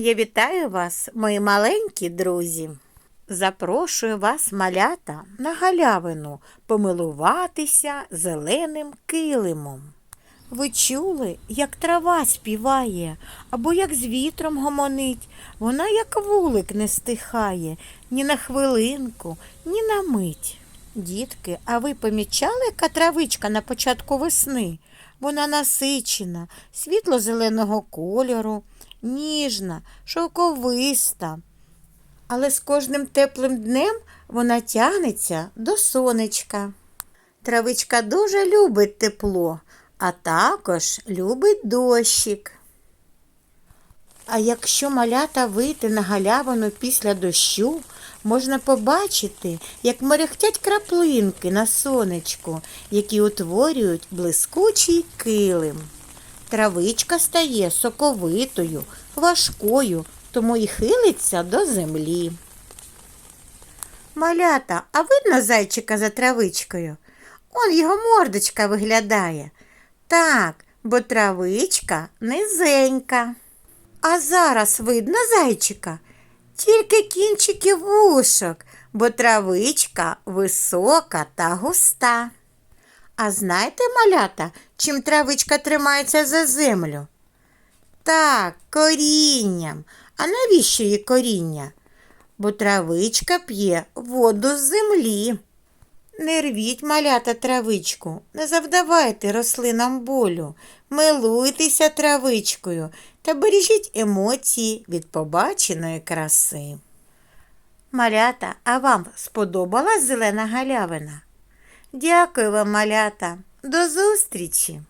Я вітаю вас, мої маленькі друзі. Запрошую вас, малята, на галявину помилуватися зеленим килимом. Ви чули, як трава співає, або як з вітром гомонить, вона, як вулик, не стихає ні на хвилинку, ні на мить. Дітки, а ви помічали, яка травичка на початку весни? Вона насичена, світло-зеленого кольору, ніжна, шовковиста. Але з кожним теплим днем вона тягнеться до сонечка. Травичка дуже любить тепло, а також любить дощик. А якщо малята вийти на галявину після дощу, можна побачити, як мерехтять краплинки на сонечку, які утворюють блискучий килим. Травичка стає соковитою, важкою, тому і хилиться до землі. Малята, а видно зайчика за травичкою? Он його мордочка виглядає. Так, бо травичка низенька. А зараз видно зайчика, тільки кінчики вушок, бо травичка висока та густа. А знаєте, малята, чим травичка тримається за землю? Так, корінням. А навіщо їй коріння? Бо травичка п'є воду з землі. Не рвіть, малята, травичку, не завдавайте рослинам болю, милуйтеся травичкою та бережіть емоції від побаченої краси. Малята, а вам сподобалась зелена галявина? Дякую вам, малята, до зустрічі!